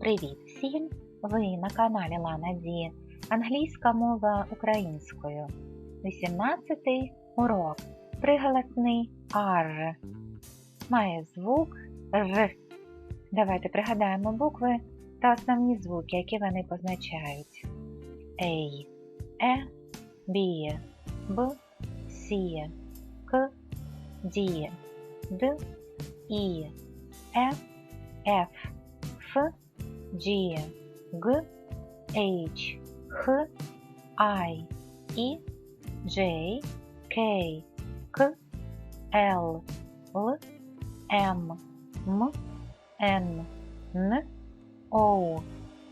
Привіт всім! Ви на каналі Лана Ді. Англійська мова українською. 18 урок. Приголосний R. Має звук Р. Давайте пригадаємо букви та основні звуки, які вони позначають. A, Е, Б, Б, С, К, Д, Д, І, Е, Ф, Ф, G, G, H, H, I, I, J, K, K, L, L, M, M, N, N, O,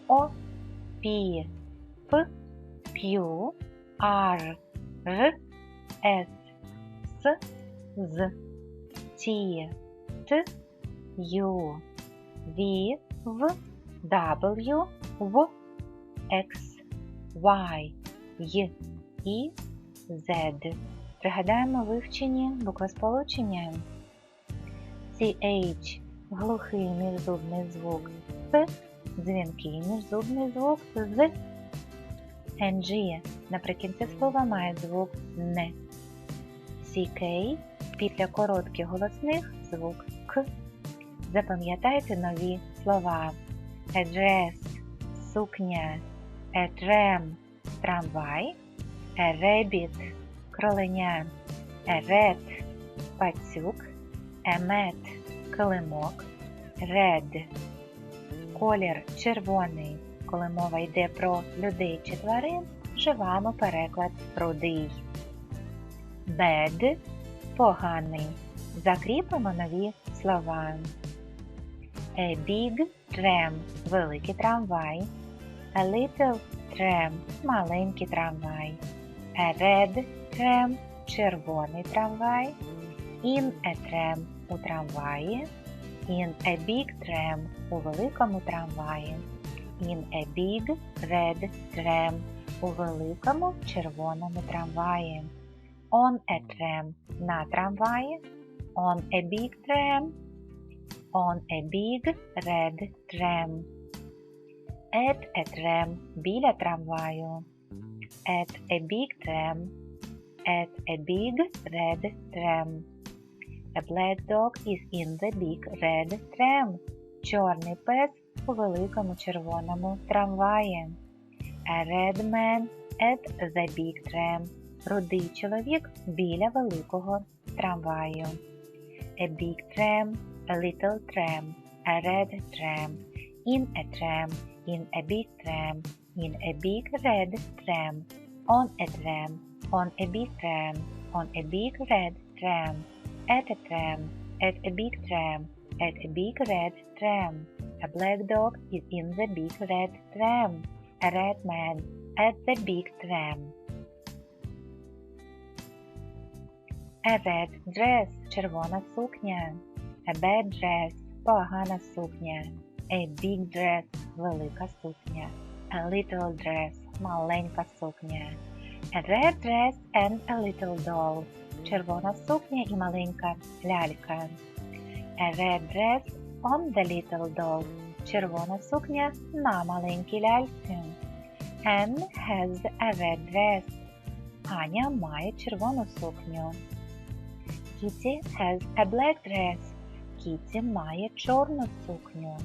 O, P, P, Q, R, R, S, S, Z, T, T, U, V, V, W, В, X, Y, Y, І, Z. Пригадаємо вивчені буквосполучення. CH – глухий міжзубний звук С, дзвінкий міжзубний звук З. NG наприкінці слова має звук НЕ. CK після коротких голосних звук К. Запам'ятайте нові слова. Address – сукня, tram – трамвай, rabbit – кроленя, rat – пацюк, mat – килимок, red – колір червоний. Коли мова йде про людей чи тварин, вживаємо переклад рудий. Bad – поганий. Закріпимо нові слова. A big tram – великий трамвай. A little tram – маленький трамвай. A red tram – червоний трамвай. In a tram – у трамваї. In a big tram – у великому трамваї. In a big red tram – у великому червоному трамваї. On a tram – на трамваї. On a big tram on a big red tram. At a tram біля трамваю. At a big tram. At a big red tram. A black dog is in the big red tram. Чорний пес у великому червоному трамваї. A red man at the big tram. Рудий чоловік біля великого трамваю. A big tram a little tram, a red tram, in a tram, in a big tram, in a big red tram, on a tram, on a big tram, on a big red tram, at a tram, at a big tram, at a big red tram. A black dog is in the big red tram, a red man at the big tram. A red dress, червона сукня. A bad dress – погана сукня. A big dress – велика сукня. A little dress – маленька сукня. A red dress and a little doll – червона сукня і маленька лялька. A red dress on the little doll – червона сукня на маленькій ляльці. Anne has a red dress. Аня має червону сукню. Kitty has a black dress. Кіті має чорну сукню.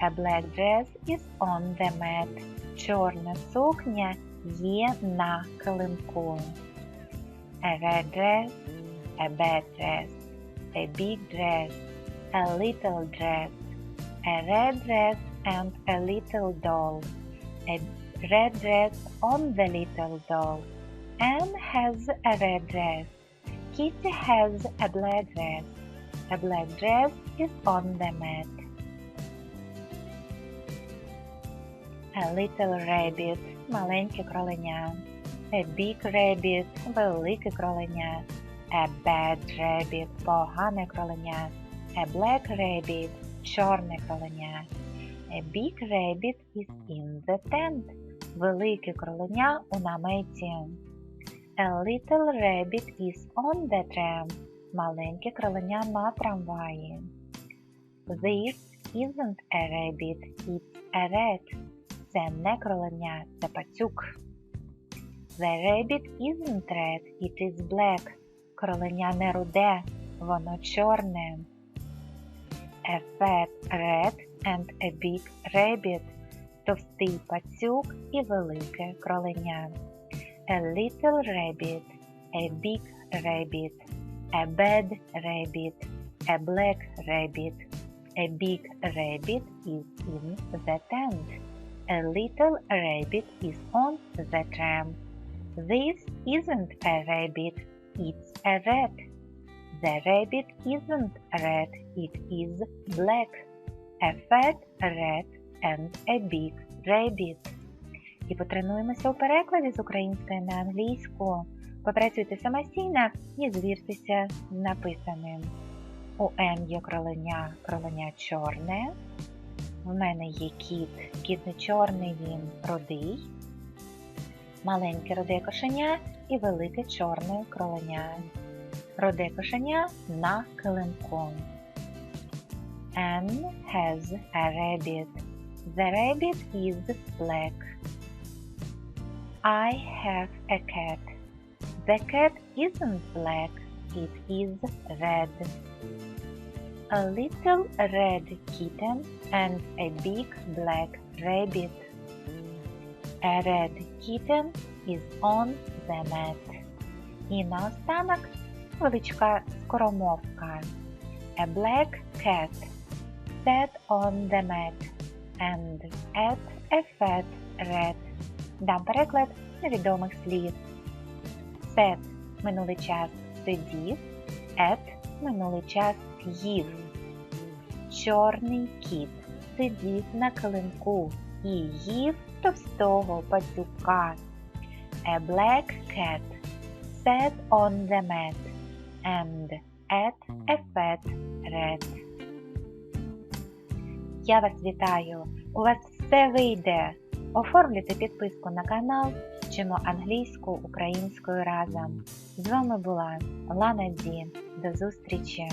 A black dress is on the mat. Чорна сукня є на килимку. A red dress, a bad dress, a big dress, a little dress, a red dress and a little doll. A red dress on the little doll. Anne has a red dress. Kitty has a black dress. A black dress is on the mat. A little rabbit – маленьке кроленя. A big rabbit – велике кроленя. A bad rabbit – погане кроленя. A black rabbit – чорне кроленя. A big rabbit is in the tent. Велике кроленя у наметі. A little rabbit is on the tram. Маленьке кроленя на трамваї. This isn't a rabbit, it's a rat. Це не кроленя, це пацюк. The rabbit isn't red, it is black. Кроленя не руде, воно чорне. A fat rat and a big rabbit. Товстий пацюк і велике кроленя. A little rabbit, a big rabbit, a bad rabbit, a black rabbit. A big rabbit is in the tent. A little rabbit is on the tram. This isn't a rabbit, it's a rat. The rabbit isn't red, it is black. A fat rat and a big rabbit. І потренуємося у перекладі з української на англійську. Попрацюйте самостійно і звіртеся з написаним. У Н є кроленя, кроленя чорне. В мене є кіт, кіт не чорний, він рудий. Маленьке роде кошеня і велике чорне кроленя. Роде кошеня на килимку. Anne has a rabbit. The rabbit is black. I have a cat. The cat isn't black, it is red. A little red kitten and a big black rabbit. A red kitten is on the mat. І наостанок величка скоромовка. A black cat sat on the mat and ate a fat rat. Дам переклад невідомих слів. Sat – минулий час сидів, ate – минулий час їв. Чорний кіт сидів на килимку і їв товстого пацюка. A black cat sat on the mat and ate a fat rat. Я вас вітаю! У вас все вийде! Оформлюйте підписку на канал, вчимо англійську українською разом. З вами була Лана Ді. До зустрічі!